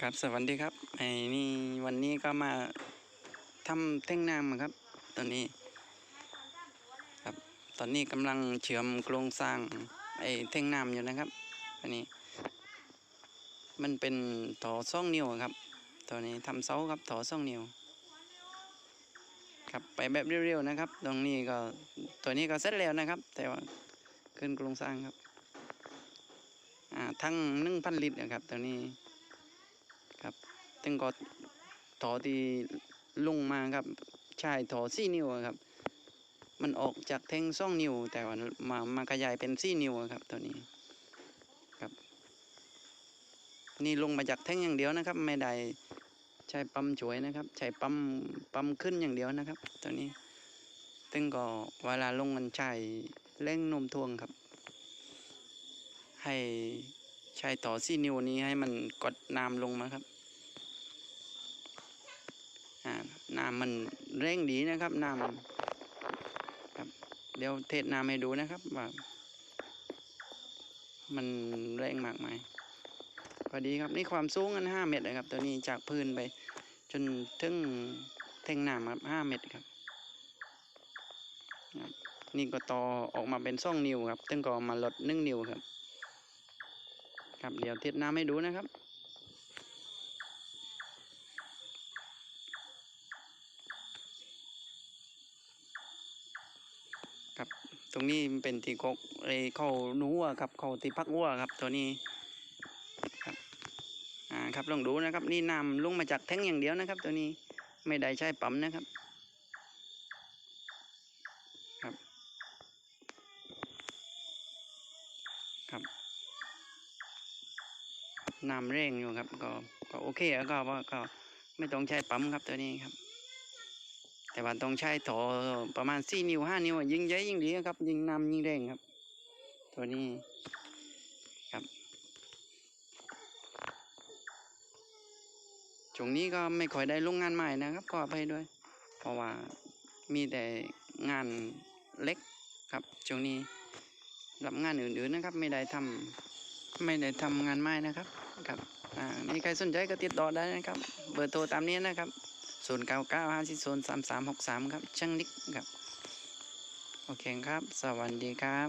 ครับสวัสดีครับไอ้นี่วันนี้ก็มาทำเท่งน้ำครับ ตอนนี้ ครับ ตอนนี้กำลังเชื่อมโครงสร้างไอ้เท่งน้ำอยู่นะครับอันนี้ มันเป็นต่อซ่องนิ้วครับ ตัวนี้ทำเสาครับต่อซ่องนิ้วครับไปแบบเร็วๆนะครับ ตรงนี้ก็ตัวนี้ก็เสร็จแล้วนะครับ แต่ว่าขึ้นโครงสร้างครับ อ่าทั้งหนึ่งพันลิตรนะครับตัวนี้ ตึงก็ต่อที่ลงมาครับใช่ต่อสี่นิ้วครับ มันออกจากแท่งสองนิ้ว แต่ว่ามามาขยายเป็นสี่นิ้วครับตัวนี้ครับ นี่ลงมาจากแท่งอย่างเดียวนะครับ ไม่ได้ใช้ปั๊มช่วยนะครับ ใช้ปั๊มปั๊มขึ้นอย่างเดียวนะครับ ตัวนี้ตึงก็เวลาลงมันใช้เร่งนมถ่วงครับ ให้ใช้ต่อสี่นิ้วนี้ให้มันกดน้ำลงมาครับ อ่า น้ำมันเร่งดีนะครับน้ำครับเดี๋ยวเทศน้ำให้ดูนะครับว่ามันแรงมากไหมพอดีครับนี่ความสูงกันห้าเมตรนะครับ ตัวนี้จากพื้นไป จนถึงแท่งน้ำครับห้าเมตรครับ นี่ก็ต่อออกมาเป็นสองนิ้วครับตึงก็มาลดหนึ่งนิ้วครับ ครับเดี๋ยวเทศน้ำให้ดูนะครับ ต รงนี้เป็นที่กกไอเข้าหนูอะครับเข้าที่พักวัวครับ ตัวนี้ครับอ่าครับลองดูนะครับ นี่น้ำลงมาจากแท้งอย่างเดียวนะครับ ตัวนี้ไม่ได้ใช้ปั๊มนะครับครับ ครับน้ำเร่งอยู่ครับ ก็ก็โอเคแล้วก็ว่าก็ไม่ต้องใช้ปั๊มครับตัวนี้ครับ แต่ว่าต้องใช้ถอประมาณสี่นิ้วห้านิ้วยิงเยอะยิงดีครับ ยิงน้ำยิงเร่งครับ ตัวนี้ครับช่วงนี้ก็ไม่ค่อยได้ลงงานใหม่นะครับก็ไปด้วย เพราะว่ามีแต่งานเล็กครับช่วงนี้รับงานอื่นๆนะครับ ไม่ได้ทำไม่ได้ทำงานไม้นะครับครับอ่ามีใครสนใจก็ติดต่อได้นะครับ เบอร์โทรตามนี้นะครับ ศูนย์เก้าเก้าห้าสี่ศูนย์สามสามหกสามครับช่างนิกครับ โอเคครับ สวัสดีครับ